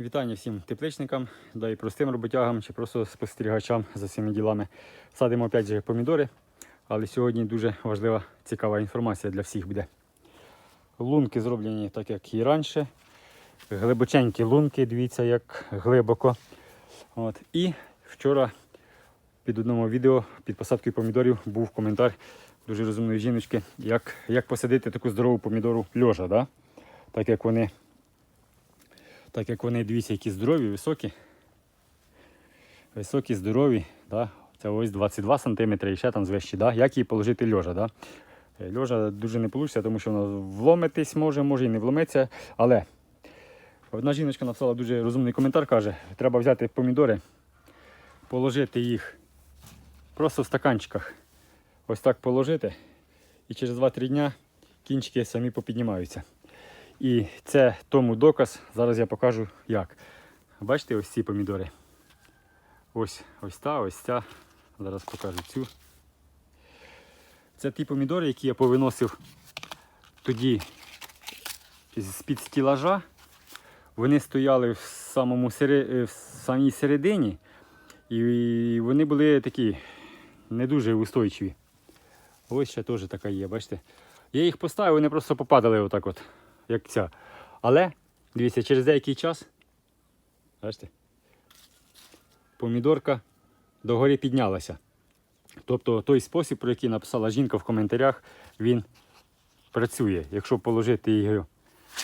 Вітання всім тепличникам, да і простим роботягам чи просто спостерігачам за цими ділами. Садимо опять же помідори, але сьогодні дуже важлива цікава інформація для всіх буде. Лунки зроблені так, як і раніше. Глибоченькі лунки, дивіться, як глибоко. От. І вчора під одному відео під посадкою помідорів був коментар дуже розумної жіночки, як, як посадити таку здорову помідору льожа. Да? Так як вони так як вони, дивіться, які здорові, високі. Високі, здорові. Да? Це ось 22 см і ще там звищі. Да? Як її положити льожа. Да? Е, Льожа дуже не вийде, тому що воно вломитись може, може і не вломиться. Але одна жіночка написала дуже розумний коментар, каже, треба взяти помідори, положити їх просто в стаканчиках. Ось так положити. І через 2-3 дня кінчики самі попіднімаються. І це тому доказ. Зараз я покажу як. Бачите ось ці помідори? Ось ось та, ось ця. Зараз покажу цю. Це ті помідори, які я повиносив тоді з-під стілажа. Вони стояли в, самому сери... в самій середині. І вони були такі не дуже устойчиві. Ось ще теж така є, бачите? Я їх поставив, вони просто попадали отак от як ця. Але, дивіться, через деякий час, бачите, помідорка догори піднялася. Тобто той спосіб, про який написала жінка в коментарях, він працює. Якщо положити її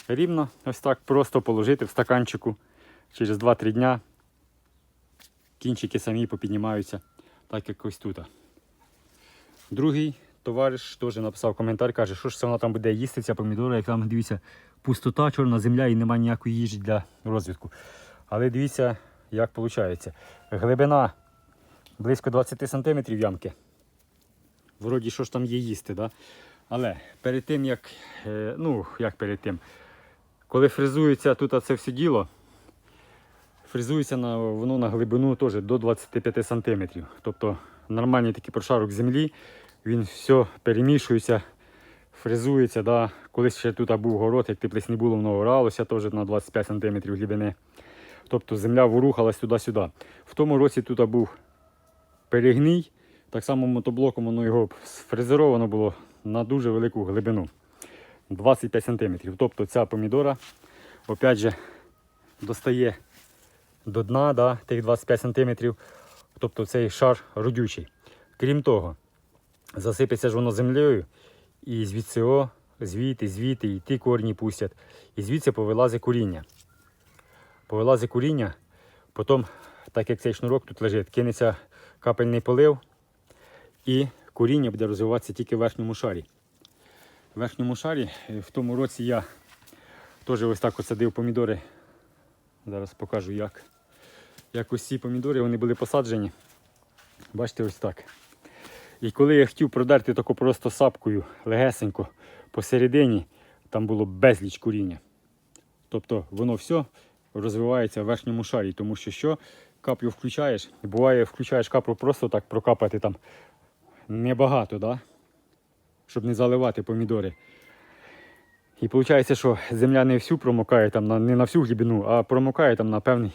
рівно, ось так, просто положити в стаканчику через 2-3 дня, кінчики самі попіднімаються, так як ось тут. Другий товариш теж написав коментар, каже, що ж це вона там буде їсти, ця помідора, як там, дивіться, пустота, чорна земля і немає ніякої їжі для розвитку. Але дивіться, як виходить. Глибина близько 20 см ямки. Вроді, що ж там є їсти, да? Але перед тим, як, е, ну, як перед тим, коли фрезується тут це все діло, фрезується на, воно на глибину теж до 25 см. Тобто нормальний такий прошарок землі, він все перемішується, фрезується. Да. Колись ще тут був город, як теплиць не було, воно оралося теж на 25 см глибини. Тобто земля ворухалась туди-сюди. В тому році тут був перегній, так само мотоблоком воно його сфрезеровано було на дуже велику глибину. 25 см. Тобто ця помідора, опять же, достає до дна да, тих 25 см. Тобто цей шар родючий. Крім того, засипеться ж воно землею, і звідси о, звідти, звідти, і ті корні пустять. І звідси повилазить коріння. Повилазить коріння, потім, так як цей шнурок тут лежить, кинеться капельний полив, і коріння буде розвиватися тільки в верхньому шарі. В верхньому шарі е, в тому році я теж ось так от садив помідори. Зараз покажу як. Як ось ці помідори вони були посаджені. Бачите, ось так. І коли я хотів продерти таку просто сапкою легесенько посередині, там було безліч коріння. Тобто воно все розвивається в верхньому шарі, тому що що каплю включаєш, буває, включаєш каплю просто так прокапати там небагато, да? щоб не заливати помідори. І виходить, що земля не всю промокає, там, не на всю глибину, а промокає там на певний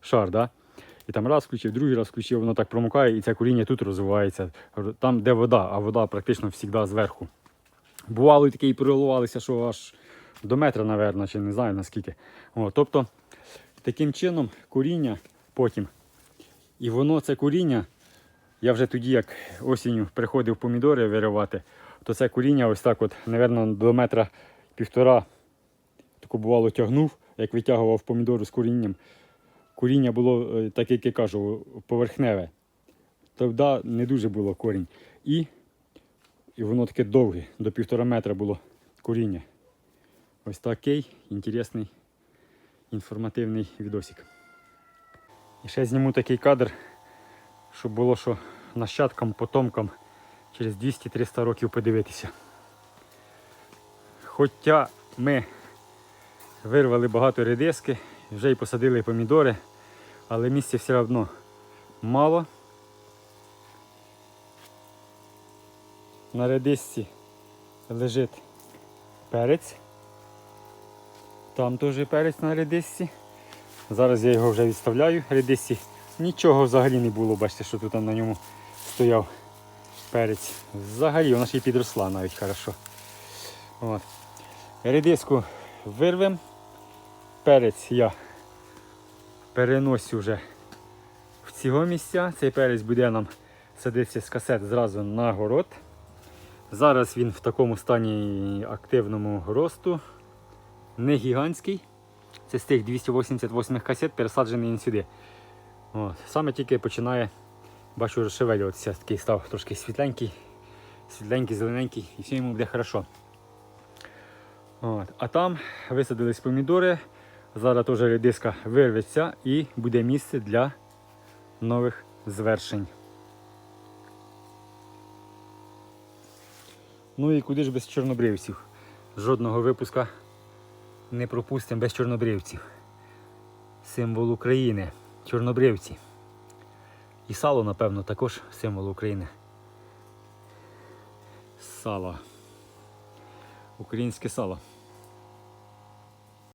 шар. Да? І там раз включив, другий раз включив, воно так промокає, і це коріння тут розвивається. Там, де вода, а вода практично завжди зверху. Бувало і таке і проливалися, що аж до метра, мабуть, чи не знаю наскільки. О, тобто, таким чином коріння потім. І воно це коріння, я вже тоді, як осінню приходив помідори виривати, то це коріння ось так, от, мабуть, до метра півтора тако бувало тягнув, як витягував помідору з корінням. Коріння було, е, так як я кажу, поверхневе. Тоді не дуже було корінь. І, і воно таке довге, до півтора метра було коріння. Ось такий інтересний інформативний відосик. І ще зніму такий кадр, щоб було що нащадкам, потомкам через 200-300 років подивитися. Хоча ми вирвали багато редиски, вже й посадили помідори, але місця все одно мало. На редисці лежить перець. Там теж перець на редисці. Зараз я його вже відставляю редисі. Нічого взагалі не було, бачите, що тут на ньому стояв перець. Взагалі вона ще й підросла навіть хорошо. От. Редиску вирвем. Перець я переносю вже в цього місця. Цей перець буде нам садитися з касет зразу на город. Зараз він в такому стані активному росту. Не гігантський. Це з тих 288 касет пересаджений він сюди. От. Саме тільки починає, бачу, розшевелюватися, такий став трошки світленький, світленький, зелененький, і все йому буде хорошо. От. А там висадились помідори. Зараз теж редиска вирветься і буде місце для нових звершень. Ну і куди ж без чорнобривців? Жодного випуска не пропустимо без чорнобривців. Символ України. Чорнобривці. І сало, напевно, також символ України. Сало. Українське сало.